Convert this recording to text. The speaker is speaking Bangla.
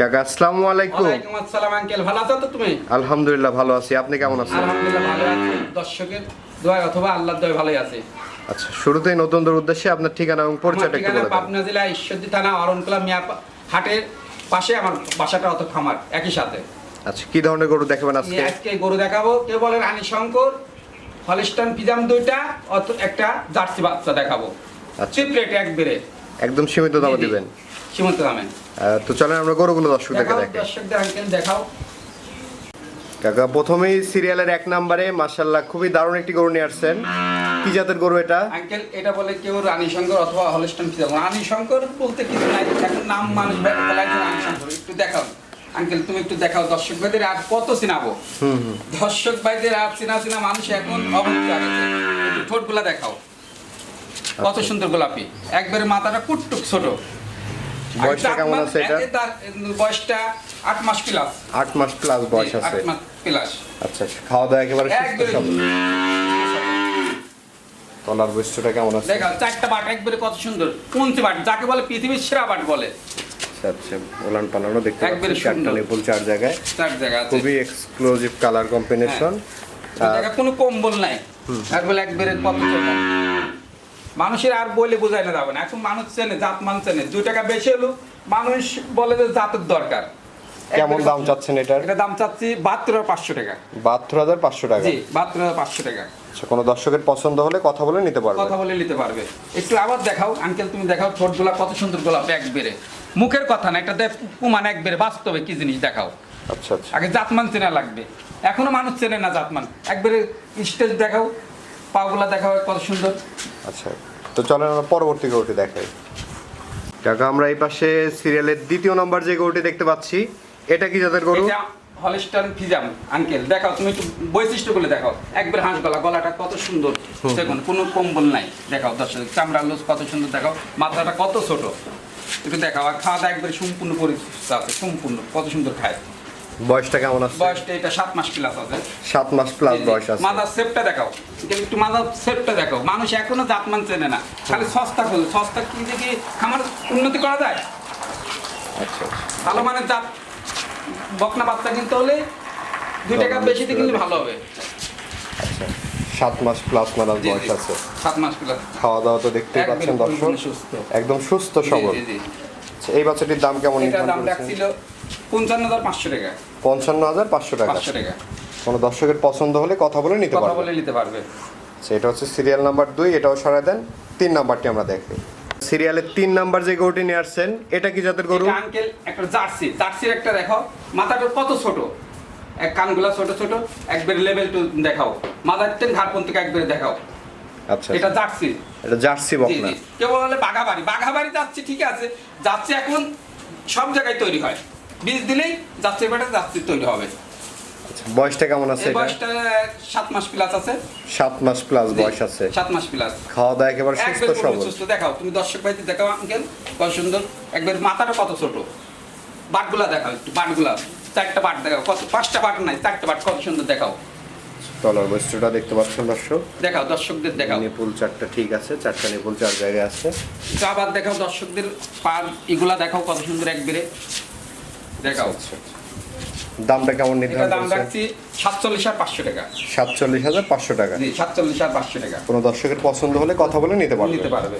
কাকা আসসালামু আলাইকুম। ওয়ালাইকুম আসসালাম আঙ্কেল। ভালো আছো তো তুমি? আলহামদুলিল্লাহ ভালো আছি। আপনি কেমন আছেন? আলহামদুলিল্লাহ ভালো আছি। দর্শকের দোয়া অথবা আল্লাহর দোয়া ভালোই আছে। আচ্ছা শুরুতেই নতুনদের উদ্দেশ্যে আপনার ঠিকানা এবং পরিচয়টা একটু ঠিকানা বলে দেন। পাবনা জেলা ঈশ্বরদী থানা অরণকলা মিয়া হাটের পাশে আমার বাসাটা অত খামার একই সাথে। আচ্ছা কি ধরনের গরু দেখাবেন আজকে? আজকে গরু দেখাবো। কেউ বলে রানী শঙ্কর হলিস্টান ফিজাম দুইটা অত একটা জার্সি বাচ্চা দেখাবো। আচ্ছা। চিপ রেট একবারে একদম সীমিত দামে। দিবেন। সীমন্ত তো চলেন আমরা গরুগুলো দর্শকদেরকে দেখাও দেখাই দর্শকদের আঙ্কেল দেখাও। কাকা প্রথমেই সিরিয়ালের এক নম্বরে মাশাল্লাহ খুবই দারুণ একটি গরু নিয়ে আসছেন। কি জাতের গরু এটা? আঙ্কেল এটা বলে কেউ রানী শঙ্কর অথবা হলিস্টান রানী শঙ্কর বলতে কিছু নাই এখন নাম মানুষ রানী শঙ্কর একটু দেখাও। আঙ্কেল তুমি একটু দেখাও দর্শক ভাইদের আর কত চিনাবো? দর্শক ভাইদের আর চিনা চিনা মানুষ এখন ঠোঁটগুলা দেখাও। কত আচ্ছা। সুন্দর গোলাপি। একবারে মাথাটা কুটটুক ছোট। বয়সটা কেমন আছে এটা? বয়সটা আট মাস প্লাস আট মাস প্লাস বয়স আছে। প্লাস আচ্ছা খাওয়া দাওয়া একেবারে সুস্থ তলার বৈশিষ্ট্যটা কেমন আছে? দেখা চারটা বাট একবারে কত সুন্দর। পঞ্চি বাট? যাকে বলে পৃথিবীর সেরা বাট বলে। আচ্ছা আচ্ছা ওলান পালানো দেখতে একবারে পাচ্ছি চারটা সুন্দর। চার জায়গায়। চার জায়গা আছে। খুবই এক্সক্লুসিভ কালার কম্বিনেশন কোনো কম্বল নাই। একবারে একবারে কত মানুষের আর বলে বোঝায় না যাবে না। এখন মানুষ চেনে জাত মান চেনে। দুই টাকা বেশি হলো মানুষ বলে যে জাতের দরকার। কেমন দাম চাচ্ছেন এটার? এটা দাম চাচ্ছি বাহাত্তর হাজার পাঁচশো টাকা। বাহাত্তর হাজার পাঁচশো টাকা? জি বাহাত্তর হাজার পাঁচশো টাকা। আচ্ছা কোনো দর্শকের পছন্দ হলে কথা বলে নিতে পারবে। কথা বলে নিতে পারবে। একটু আবার দেখাও আঙ্কেল তুমি দেখাও ঠোঁটগুলা কত সুন্দর গোলাপ এক বেড়ে মুখের কথা না এটা পুমান এক বেড়ে বাস্তবে কি জিনিস দেখাও। আচ্ছা আচ্ছা। আগে জাতমান চেনা লাগবে। এখনও মানুষ চেনে না জাতমান একবারে স্টেজ দেখাও পাগুলা দেখা হয় কত সুন্দর। আচ্ছা তো চলেন আমরা পরবর্তী গরুটি দেখাই। কাকা আমরা এই পাশে সিরিয়ালের দ্বিতীয় নম্বর যে গরুটি দেখতে পাচ্ছি এটা কি জাতের গরু? এটা হলিস্টান ফিজাম আঙ্কেল। দেখাও তুমি একটু বৈশিষ্ট্য বৈশিষ্ট্যগুলো দেখাও। একবার হাঁস গলা গলাটা কত সুন্দর। দেখুন কোনো কম্বল নাই। দেখাও দর্শক চামড়া লুজ কত সুন্দর দেখাও। মাথাটা কত ছোট? একটু দেখাও আর খাওয়া দাওয়া একবারে সম্পূর্ণ পরিচিত আছে সম্পূর্ণ কত সুন্দর খায়। বয়সটা কেমন আছে? বয়সটা এটা সাত মাস প্লাস আছে। সাত মাস প্লাস। বয়স আছে। মাথার শেপটা দেখাও। এটা একটু মাথার শেপটা দেখাও। মানুষ এখনও জাতমান চেনে না। খালি সস্তা খোঁজে। সস্তা কি খামার উন্নতি করা যায়? আচ্ছা আচ্ছা। ভালো মানের জাত বকনা বাচ্চা কিনতে হলে দুই টাকা বেশি দিয়ে কিনলে ভালো হবে। আচ্ছা সাত মাস প্লাস মানার জি, বয়স আছে। সাত মাস প্লাস খাওয়া দাওয়া তো দেখতেই একবারে পাচ্ছেন দর্শক। সুস্থ। একদম সুস্থ সবল। আচ্ছা, এই বাচ্চাটির দাম কেমন দাম? রাখছিল পঞ্চান্ন হাজার পাঁচশো টাকা। পঞ্চান্ন হাজার পাঁচশো টাকা। পাঁচশো টাকা। কোনো দর্শকের পছন্দ হলে কথা বলে নিতে কথা পারবে। বলে নিতে পারবে। আচ্ছা, এটা হচ্ছে সিরিয়াল নাম্বার দুই এটাও সরাই দেন। তিন নাম্বারটি আমরা দেখি। সিরিয়ালের তিন নাম্বার যে গরুটি নিয়ে আসছেন এটা কি জাতের গরু? আঙ্কেল একটা জার্সি। জার্সির একটা দেখো মাথাটা কত ছোট? এক কানগুলা ছোট ছোট একবারে লেভেল টু দেখাও। মাথার টেন ঘাট পর্যন্ত একবারে দেখাও। আচ্ছা এটা জার্সি। এটা জার্সি বকনা। কেবল বলে বাঘাবাড়ি। বাঘাবাড়ি যাচ্ছে ঠিক আছে। যাচ্ছে এখন সব জায়গায় তৈরি হয়। বীজ দিলেই যাচ্ছে বেটা যাচ্ছে তৈরি হবে। আচ্ছা, বয়সটা কেমন আছে এটা? বয়সটা সাত মাস প্লাস আছে। সাত মাস প্লাস বয়স আছে। সাত মাস প্লাস খাওয়া দাওয়া একেবারে সুস্থ সবল। সুস্থ দেখাও। তুমি দর্শক ভাইতে দেখাও আঙ্কেল কত সুন্দর। একবার মাথাটা কত ছোট? বাটগুলা দেখাও একটু বাটগুলা। চারটা বাট দেখাও কত? পাঁচটা বাট নাই চারটা বাট কত সুন্দর দেখাও। তলার বৈশিষ্ট্যটা দেখতে পাচ্ছেন দর্শক? দেখাও দর্শকদের দেখাও। নিপুল চারটা ঠিক আছে চারটা নিপুল চার জায়গায় আছে। আবার দেখাও দর্শকদের পার এগুলা দেখাও কত সুন্দর একবারে। দেখাও। আচ্ছা। দামটা কেমন এটা নির্ধারণ দাম রাখছি সাতচল্লিশ আর পাঁচশো টাকা। সাতচল্লিশ হাজার পাঁচশো টাকা। সাতচল্লিশ আর পাঁচশো টাকা। কোনো দর্শকের পছন্দ হলে কথা বলে নিতে পারবে। নিতে পারবে।